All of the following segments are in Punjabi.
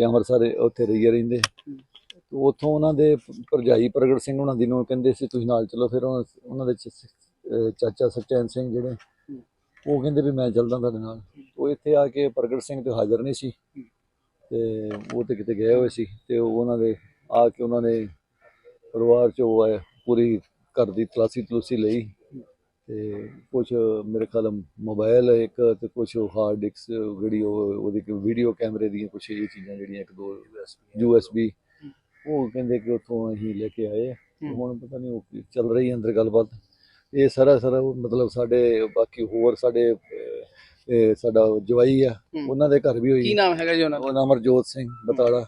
ਤੇ ਅੰਮ੍ਰਿਤਸਰ ਉੱਥੇ ਰਹੀਏ ਰਹਿੰਦੇ। ਉੱਥੋਂ ਉਹਨਾਂ ਦੇ ਭਰਜਾਈ ਪ੍ਰਗਟ ਸਿੰਘ ਉਹਨਾਂ ਦੀ ਨੂੰ ਕਹਿੰਦੇ ਸੀ ਤੁਸੀਂ ਨਾਲ ਚਲੋ। ਫਿਰ ਉਹ- ਉਹਨਾਂ ਦੇ ਚਾਚਾ ਸਚੈਨ ਸਿੰਘ ਜਿਹੜੇ ਉਹ ਕਹਿੰਦੇ ਵੀ ਮੈਂ ਚੱਲਦਾ ਤੁਹਾਡੇ ਨਾਲ। ਉਹ ਇੱਥੇ ਆ ਕੇ ਪ੍ਰਗਟ ਸਿੰਘ ਤੇ ਹਾਜ਼ਰ ਨਹੀਂ ਸੀ। ਤੇ ਉਹ ਤੇ ਕਿਤੇ ਗਏ ਹੋਏ ਸੀ ਤੇ ਉਹ ਉਹਨਾਂ ਦੇ ਆ ਕੇ ਉਹਨਾਂ ਨੇ ਪਰਿਵਾਰ ਚ ਉਹ ਆਏ ਪੂਰੀ ਘਰ ਦੀ ਤਲਾਸੀ ਤਲੂਸੀ ਲਈ। ਤੇ ਕੁਝ ਮੇਰੇ ਖਿਆਲ ਮੋਬਾਈਲ ਇੱਕ ਤੇ ਕੁਝ ਹਾਰਡ ਡਿਸਕ ਜਿਹੜੀ ਉਹ ਉਹਦੀ ਵੀਡੀਓ ਕੈਮਰੇ ਦੀਆਂ ਕੁਝ ਇਹ ਚੀਜ਼ਾਂ ਜਿਹੜੀਆਂ ਇੱਕ ਦੋ ਯੂਐਸਬੀ ਉਹ ਕਹਿੰਦੇ ਕਿ ਉੱਥੋਂ ਅਸੀਂ ਲੈ ਕੇ ਆਏ ਹੁਣ ਪਤਾ ਨਹੀਂ ਉਹ ਕੀ ਚੱਲ ਰਹੀ ਅੰਦਰ ਗੱਲਬਾਤ। ਇਹ ਸਾਰਾ ਸਾਰਾ ਮਤਲਬ ਸਾਡੇ ਬਾਕੀ ਹੋਰ ਸਾਡੇ ਸਾਡਾ ਜਵਾਈ ਆ। ਉਹਨਾਂ ਦੇ ਘਰ ਵੀ ਕੀ ਹੋਈ ਨਾਮ ਹੈਗਾ ਜੀ ਉਹਨਾਂ ਦਾ? ਅਮਰਜੋਤ ਸਿੰਘ ਬਤਾਲਾ।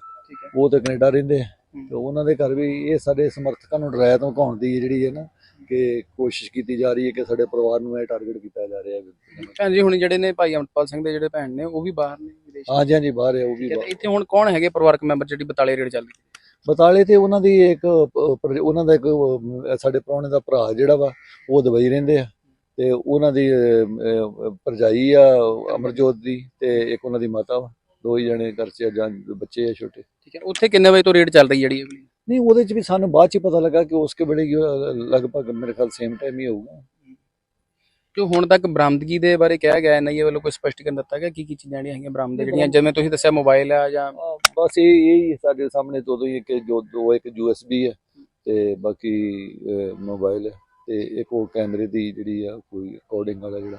ਉਹ ਤੇ ਕੈਨੇਡਾ ਰਹਿੰਦੇ ਆ। ਤੇ ਉਹਨਾਂ ਦੇ ਘਰ ਵੀ ਇਹ ਸਾਡੇ ਸਮਰਥਕਾਂ ਨੂੰ ਡਰਾਇਆ ਤੋਂ ਘਾਉਣ ਦੀ ਜਿਹੜੀ ਹੈ ਨਾ ਕਿ ਕੋਸ਼ਿਸ਼ ਕੀਤੀ ਜਾ ਰਹੀ ਹੈ ਕਿ ਸਾਡੇ ਪਰਿਵਾਰ ਨੂੰ ਇਹ ਟਾਰਗੇਟ ਕੀਤਾ ਜਾ ਰਿਹਾ ਹੈ ਭੈਣ ਜੀ ਹੁਣ ਜਿਹੜੇ ਨੇ ਭਾਈ ਅਮਰਪਾਲ ਸਿੰਘ ਦੇ ਜਿਹੜੇ ਭੈਣ ਨੇ ਉਹ ਵੀ ਬਾਹਰ ਨੇ ਵਿਦੇਸ਼ ਹਾਂਜੀ ਹਾਂਜੀ ਬਾਹਰ ਹੈ ਉਹ ਵੀ ਬਾਹਰ। ਇੱਥੇ ਹੁਣ ਕੌਣ ਹੈਗੇ ਪਰਿਵਾਰਕ ਮੈਂਬਰ ਜਿਹੜੀ ਬਤਾਲੇ ਰੇਡ ਚੱਲ ਰਹੀ ਬਤਾਲੇ ਤੇ ਉਹਨਾਂ ਦੀ ਇੱਕ ਉਹਨਾਂ ਦਾ ਇੱਕ ਸਾਡੇ ਪ੍ਰਾਹੁਣੇ ਦਾ ਭਰਾ ਜਿਹੜਾ ਵਾ ਉਹ ਦੁਬਈ ਰਹਿੰਦੇ ਆ। ਤੇ ਉਹਨਾਂ ਦੀ ਭਰਜਾਈ ਆ ਅਮਰਜੋਤ ਦੀ ਤੇ ਇੱਕ ਉਹਨਾਂ ਦੀ ਮਾਤਾ ਵਾ। ਦੋ ਹੀ ਜਣੇ ਘਰ 'ਚ ਜਾਂ ਬੱਚੇ ਆ ਛੋਟੇ। ਠੀਕ ਹੈ ਉੱਥੇ ਕਿੰਨੇ ਵਜੇ ਤੋਂ ਰੇਡ ਚੱਲ ਰਹੀ ਜਿਹੜੀ ਨਹੀਂ ਉਹਦੇ 'ਚ ਵੀ ਸਾਨੂੰ ਬਾਅਦ 'ਚ ਪਤਾ ਲੱਗਾ ਕਿ ਉਸਕੇ ਵੇਲੇ ਹੀ ਲਗਭਗ ਮੇਰੇ ਖਿਆਲ ਸੇਮ ਟਾਈਮ ਹੀ ਹੋਊਗਾ। ਜੋ ਹੁਣ ਤੱਕ ਬਰਾਮਦਗੀ ਦੇ ਬਾਰੇ ਕਿਹਾ ਗਿਆ ਨਹੀਂ ਵੱਲੋਂ ਕੋਈ ਸਪਸ਼ਟੀਕਰਨ ਦਿੱਤਾ ਗਿਆ? ਕੀ ਕੀ ਚੀਜ਼ਾਂ ਜਿਹੜੀਆਂ ਹੈਗੀਆਂ ਬਰਾਮਦ ਜਿਹੜੀਆਂ? ਜਿਵੇਂ ਤੁਸੀਂ ਦੱਸਿਆ ਮੋਬਾਈਲ ਆ ਜਾਂ ਬਸ ਇਹ ਇਹ ਹੀ ਸਾਡੇ ਸਾਹਮਣੇ ਦੋ ਦੋ ਹੀ ਕਿ ਜੋ ਦੋ ਇੱਕ ਯੂਐਸਬੀ ਹੈ ਤੇ ਬਾਕੀ ਮੋਬਾਈਲ ਹੈ ਤੇ ਇੱਕ ਉਹ ਕੈਮਰੇ ਦੀ ਜਿਹੜੀ ਆ ਕੋਈ ਰਿਕਾਰਡਿੰਗ ਵਾਲਾ ਜਿਹੜਾ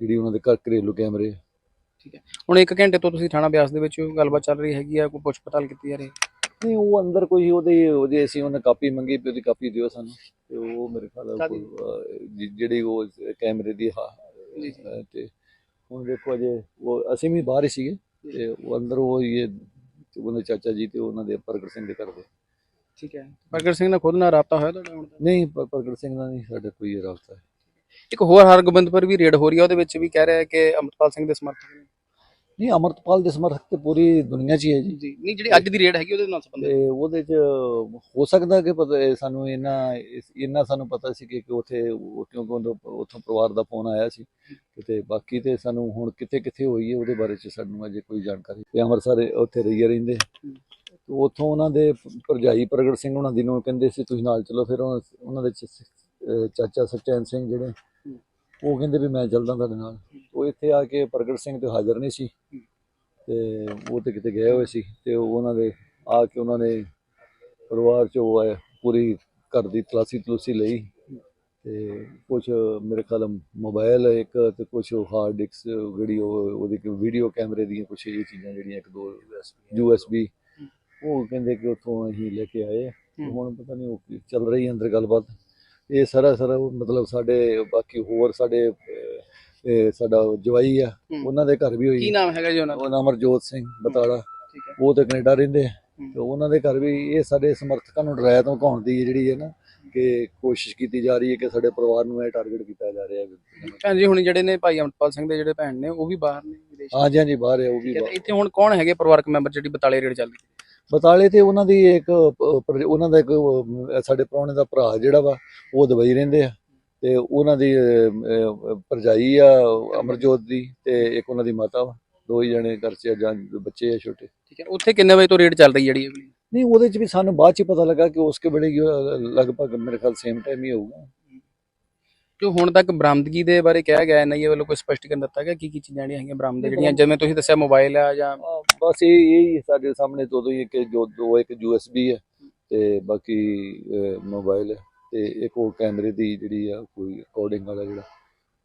ਜਿਹੜੀ ਉਹਨਾਂ ਦੇ ਘਰ ਘਰੇਲੂ ਕੈਮਰੇ ਆ। ਹੁਣ ਇੱਕ ਘੰਟੇ ਤੋਂ ਤੁਸੀਂ ਥਾਣਾ ਬਿਆਸ ਦੇ ਵਿੱਚ ਗੱਲਬਾਤ ਚੱਲ ਰਹੀ ਹੈਗੀ ਆ ਕੋਈ ਪੁੱਛ ਪੜਤਾਲ ਕੀਤੀ ਜਾ ਰਹੀ? ਹੈ ਨਹੀਂ ਉਹ ਅੰਦਰ ਕੋਈ ਉਹਦੇ ਉਹਦੇ ਅਸੀਂ ਉਹਨੇ ਕਾਪੀ ਮੰਗੀ ਵੀ ਉਹਦੀ ਕਾਪੀ ਦਿਓ ਸਾਨੂੰ ਤੇ ਉਹ ਮੇਰੇ ਖਿਆਲ ਕਾਹਦੀ? ਕੋਈ, ਅਹ, ਜਿ- ਜਿਹੜੀ ਉਹ ਕੈਮਰੇ ਦੀ ਹਾਂ ਜੀ, ਜੀ। ਅਹ, ਤੇ ਹੁਣ ਦੇਖੋ ਅਜੇ ਉਹ ਅਸੀਂ ਵੀ ਬਾਹਰ ਹੀ ਸੀਗੇ ਤੇ ਉਹ ਅੰਦਰ ਉਹ ਇਹ ਉਹਦੇ ਚਾਚਾ ਜੀ ਤੇ ਉਹਨਾਂ ਦੇ ਪ੍ਰਗਟ ਸਿੰਘ ਦੇ ਘਰ ਦੇ ਠੀਕ ਹੈ ਪ੍ਰਗਟ ਸਿੰਘ ਨਾਲ ਖੁਦ ਨਾਲ ਰਾਬਤਾ ਹੋਇਆ ਤੁਹਾਡਾ ਹੁਣ? ਨਹੀਂ ਪ- ਪ੍ਰਗਟ ਸਿੰਘ ਨਾਲ ਨਹੀਂ ਸਾਡੇ ਕੋਈ ਰਾਬਤਾ ਇੱਕ ਹੋਰ ਹਰਗੋਬਿੰਦ ਪਰ ਵੀ ਰੇਡ ਹੋ ਰਹੀ ਹੈ ਉਹਦੇ ਵਿੱਚ ਵੀ ਕਹਿ ਰਿਹਾ ਕਿ ਅਮਰਪਾਲ ਸਿੰਘ ਦੇ ਸਮਰਥਕ ਨੇ ਨਹੀਂ ਅਮਰਤਪਾਲ ਦੇ ਸਮਰਥਕ ਤੇ ਪੂਰੀ ਦੁਨੀਆ 'ਚ ਹੀ ਹੈ ਜੀ। ਜੀ। ਨਹੀਂ ਜਿਹੜੀ ਅੱਜ ਦੀ ਰੇਡ ਹੈਗੀ ਉਹਦੇ ਨਾਲ ਸੰਬੰਧਿਤ? ਤੇ ਉਹਦੇ 'ਚ ਹੋ ਸਕਦਾ ਕਿ ਪਤਾ ਸਾਨੂੰ ਇਹਨਾਂ ਇਹਨਾਂ ਸਾਨੂੰ ਪਤਾ ਸੀ ਕਿ ਕਿ ਉਥੇ ਕਿਉਂਕਿ ਉੱਥੋਂ ਪਰਿਵਾਰ ਦਾ ਫੋਨ ਆਇਆ ਸੀ। ਕਿਤੇ ਬਾਕੀ ਤੇ ਸਾਨੂੰ ਹੁਣ ਕਿੱਥੇ ਕਿੱਥੇ ਹੋਈ ਹੈ ਉਹਦੇ ਬਾਰੇ 'ਚ ਸਾਨੂੰ ਅਜੇ ਕੋਈ ਜਾਣਕਾਰੀ ਤੇ ਅੰਮ੍ਰਿਤਸਰ ਉੱਥੇ ਰਹੀਏ ਰਹਿੰਦੇ। ਤੇ ਉੱਥੋਂ ਉਹਨਾਂ ਦੇ ਭਰਜਾਈ ਪ੍ਰਗਟ ਸਿੰਘ ਉਹਨਾਂ ਦੀ ਨੂੰ ਕਹਿੰਦੇ ਸੀ ਤੁਸੀਂ ਨਾਲ ਚਲੋ। ਫਿਰ ਉਹ- ਉਹਨਾਂ ਦੇ ਚਾਚਾ ਸਚੈਨ ਸਿੰਘ ਜਿਹੜੇ ਉਹ ਕਹਿੰਦੇ ਵੀ ਮੈਂ ਚੱਲਦਾ ਤੁਹਾਡੇ ਨਾਲ। ਉਹ ਇੱਥੇ ਆ ਕੇ ਪ੍ਰਗਟ ਸਿੰਘ ਤੇ ਹਾਜ਼ਰ ਨਹੀਂ ਸੀ। ਤੇ ਉਹ ਤੇ ਕਿਤੇ ਗਏ ਹੋਏ ਸੀ ਤੇ ਉਹਨਾਂ ਦੇ ਆ ਕੇ ਉਹਨਾਂ ਨੇ ਪਰਿਵਾਰ ਚ ਉਹ ਆਏ, ਪੂਰੀ ਘਰ ਦੀ ਤਲਾਸੀ ਤਲੂਸੀ ਲਈ। ਤੇ ਕੁਝ ਮੇਰੇ ਖਿਆਲ ਮੋਬਾਈਲ ਇੱਕ ਤੇ ਕੁਝ ਹਾਰਡ ਡਿਸਕ ਜਿਹੜੀ ਉਹਦੀ ਵੀਡੀਓ ਕੈਮਰੇ ਦੀਆਂ ਕੁਝ ਇਹ ਚੀਜ਼ਾਂ ਜਿਹੜੀਆਂ ਇੱਕ ਦੋ ਯੂਐਸਬੀ ਉਹ ਕਹਿੰਦੇ ਕਿ ਉੱਥੋਂ ਅਸੀਂ ਲੈ ਕੇ ਆਏ। ਆ। ਹੁਣ ਪਤਾ ਨਹੀਂ ਉਹ ਚੱਲ ਰਹੀ ਹੈ ਅੰਦਰ ਗੱਲਬਾਤ। ਇਹ ਸਾਰਾ ਸਾਰਾ ਮਤਲਬ ਸਾਡੇ ਬਾਕੀ ਹੋਰ ਸਾਡੇ ਇਹ ਸਾਡਾ ਜਵਾਈ ਆ ਹੂੰ। ਉਹਨਾਂ ਦੇ ਘਰ ਵੀ ਕੀ ਹੋਈ ਨਾਮ ਹੈਗਾ ਜੀ ਉਹਨਾਂ ਦਾ? ਉਹ ਨਾਮ ਅਮਰਜੋਤ ਸਿੰਘ ਬਤਾਲਾ। ਹੈ ਉਹ ਤੇ ਕੈਨੇਡਾ ਰਹਿੰਦੇ ਆ। ਹੂੰ। ਤੇ ਉਹਨਾਂ ਦੇ ਘਰ ਵੀ ਇਹ ਸਾਡੇ ਸਮਰਥਕਾਂ ਨੂੰ ਡਰਾਇਆ ਤੋਂ ਘਾਉਣ ਦੀ ਜਿਹੜੀ ਹੈ ਨਾ ਕਿ ਕੋਸ਼ਿਸ਼ ਕੀਤੀ ਜਾ ਰਹੀ ਹੈ ਕਿ ਸਾਡੇ ਪਰਿਵਾਰ ਨੂੰ ਇਹ ਟਾਰਗੇਟ ਕੀਤਾ ਜਾ ਰਿਹਾ ਹੈ ਭੈਣ ਜੀ ਹੁਣ ਜਿਹੜੇ ਨੇ ਭਾਈ ਅਮਰਪਾਲ ਸਿੰਘ ਦੇ ਜਿਹੜੇ ਭੈਣ ਨੇ ਉਹ ਵੀ ਬਾਹਰ ਨੇ ਵਿਦੇਸ਼ ਹਾਂਜੀ ਹਾਂਜੀ ਬਾਹਰ ਹੈ ਉਹ ਵੀ ਹੈ ਤੇ ਬਾਹਰ। ਇੱਥੇ ਹੁਣ ਕੌਣ ਹੈਗੇ ਪਰਿਵਾਰਕ ਮੈਂਬਰ ਜਿਹੜੀ ਬਤਾਲੇ ਰੇਡ ਚੱਲ ਰਹੀ ਹੈ? ਬਤਾਲੇ ਤੇ ਉਹਨਾਂ ਦੀ ਇੱਕ ਉਹਨਾਂ ਦਾ ਇੱਕ ਸਾਡੇ ਪ੍ਰਾਹੁਣੇ ਦਾ ਭਰਾ ਜਿਹੜਾ ਵਾ ਉਹ ਦੁਬਈ ਰਹਿੰਦੇ ਆ। ਤੇ ਉਹਨਾਂ ਦੀ ਭਰਜਾਈ ਆ ਅਮਰਜੋਤ ਦੀ ਤੇ ਇੱਕ ਉਹਨਾਂ ਦੀ ਮਾਤਾ ਵਾ। ਦੋ ਹੀ ਜਣੇ ਘਰ 'ਚ ਆ, ਜਾਂ ਬੱਚੇ ਆ ਛੋਟੇ। ਠੀਕ ਹੈ ਉੱਥੇ ਕਿੰਨੇ ਵਜੇ ਤੋਂ ਰੇਡ ਚੱਲ ਰਹੀ ਜਿਹੜੀ ਨਹੀਂ ਉਹਦੇ 'ਚ ਵੀ ਸਾਨੂੰ ਬਾਅਦ 'ਚ ਪਤਾ ਲੱਗਾ ਕਿ ਉਸਕੇ ਵੇਲੇ ਲਗਭਗ ਮੇਰੇ ਖਿਆਲ ਸੇਮ ਟਾਈਮ ਹੀ ਹੋਊਗਾ। ਜੋ ਹੁਣ ਤੱਕ ਬਰਾਮਦਗੀ ਦੇ ਬਾਰੇ ਕਿਹਾ ਗਿਆ ਨਹੀਂ ਵੱਲੋਂ ਕੋਈ ਸਪਸ਼ਟੀਕਰਨ ਦਿੱਤਾ ਗਿਆ ਕੀ ਕੀ ਚੀਜ਼ਾਂ ਜਿਹੜੀਆਂ ਹੈਗੀਆਂ ਬਰਾਮਦ ਜਿਹੜੀਆਂ ਜਿਵੇਂ ਤੁਸੀਂ ਦੱਸਿਆ ਮੋਬਾਈਲ ਆ ਜਾਂ ਬਸ ਇਹ ਇਹ ਹੀ ਸਾਡੇ ਸਾਹਮਣੇ ਦੋ ਦੋ ਹੀ ਕਿ ਜੋ ਦੋ ਇੱਕ ਯੂਐਸਬੀ ਹੈ ਤੇ ਬਾਕੀ ਮੋਬਾਈਲ ਹੈ ਤੇ ਇੱਕ ਉਹ ਕੈਮਰੇ ਦੀ ਜਿਹੜੀ ਆ ਕੋਈ ਰਿਕਾਰਡਿੰਗ ਵਾਲਾ ਜਿਹੜਾ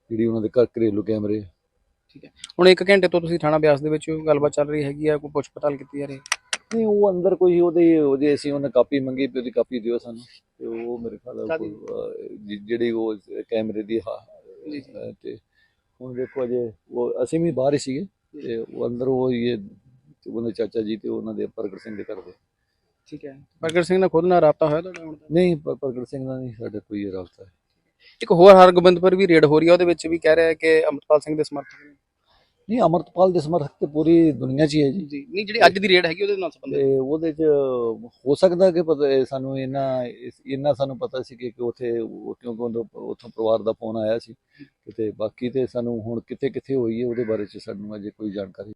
ਜਿਹੜੀ ਉਹਨਾਂ ਦੇ ਘਰ ਘਰੇਲੂ ਕੈਮਰੇ ਆ। ਹੁਣ ਇੱਕ ਘੰਟੇ ਤੋਂ ਤੁਸੀਂ ਥਾਣਾ ਬਿਆਸ ਦੇ ਵਿੱਚ ਗੱਲਬਾਤ ਚੱਲ ਰਹੀ ਹੈਗੀ ਆ ਕੋਈ ਪੁੱਛ ਪੜਤਾਲ ਕੀਤੀ ਜਾ ਰਹੀ? ਹੈ ਨਹੀਂ ਉਹ ਅੰਦਰ ਕੋਈ ਉਹਦੇ ਉਹਦੇ ਅਸੀਂ ਉਹਨੇ ਕਾਪੀ ਮੰਗੀ ਵੀ ਉਹਦੀ ਕਾਪੀ ਦਿਓ ਸਾਨੂੰ। ਤੇ ਉਹ ਮੇਰੇ ਖਿਆਲ ਜਿ- ਜਿਹੜੀ ਉਹ ਕੈਮਰੇ ਦੀ ਹਾਂ ਜੀ, ਜੀ। ਤੇ ਹੁਣ ਦੇਖੋ ਅਜੇ ਉਹ ਅਸੀਂ ਵੀ ਬਾਹਰ ਹੀ ਸੀਗੇ ਤੇ ਉਹ ਅੰਦਰ ਉਹ ਇਹ ਉਹਦੇ ਚਾਚਾ ਜੀ ਤੇ ਉਹਨਾਂ ਦੇ ਪ੍ਰਗਟ ਸਿੰਘ ਦੇ ਘਰ ਦੇ। ਠੀਕ ਹੈ। ਪ੍ਰਗਟ ਸਿੰਘ ਨਾਲ ਖੁਦ ਨਾਲ ਰਾਬਤਾ ਹੋਇਆ ਤੁਹਾਡਾ ਹੁਣ ਤੱਕ? ਨਹੀਂ ਪ- ਪ੍ਰਗਟ ਸਿੰਘ ਨਾਲ ਨਹੀਂ ਸਾਡਾ ਕੋਈ ਰਾਬਤਾ ਹੈ ਇੱਕ ਹੋਰ ਹਰਗੋਬਿੰਦ ਪਰ ਵੀ ਰੇਡ ਹੋ ਰਹੀ ਹੈ ਉਹਦੇ ਵਿੱਚ ਵੀ ਕਹਿ ਰਿਹਾ ਹੈ ਕਿ ਅਮਰਪਾਲ ਸਿੰਘ ਦੇ ਸਮਰਥਕ ਨੇ। ਨਹੀਂ ਅਮਰਤਪਾਲ ਦੇ ਸਮਰਥਕ ਤੇ ਪੂਰੀ ਦੁਨੀਆ 'ਚ ਹੀ ਹੈ ਜੀ। ਜੀ ਨਹੀਂ ਜਿਹੜੀ ਅੱਜ ਦੀ ਰੇਡ ਹੈਗੀ ਉਹਦੇ ਨਾਲ ਸੰਬੰਧਿਤ? ਤੇ ਉਹਦੇ 'ਚ ਹੋ ਸਕਦਾ ਕਿ ਪਤਾ ਇਹ ਸਾਨੂੰ ਇਹਨਾਂ ਇਹਨਾਂ ਸਾਨੂੰ ਪਤਾ ਸੀ ਕਿ ਕਿ ਉਥੇ ਕਿਉਂਕਿ ਉਦੋਂ ਉੱਥੋਂ ਪਰਿਵਾਰ ਦਾ ਫੋਨ ਆਇਆ ਸੀ। ਕਿਤੇ ਬਾਕੀ ਤੇ ਸਾਨੂੰ ਹੁਣ ਕਿੱਥੇ ਕਿੱਥੇ ਹੋਈ ਹੈ ਉਹਦੇ ਬਾਰੇ 'ਚ ਸਾਨੂੰ ਅਜੇ ਕੋਈ ਜਾਣਕਾਰੀ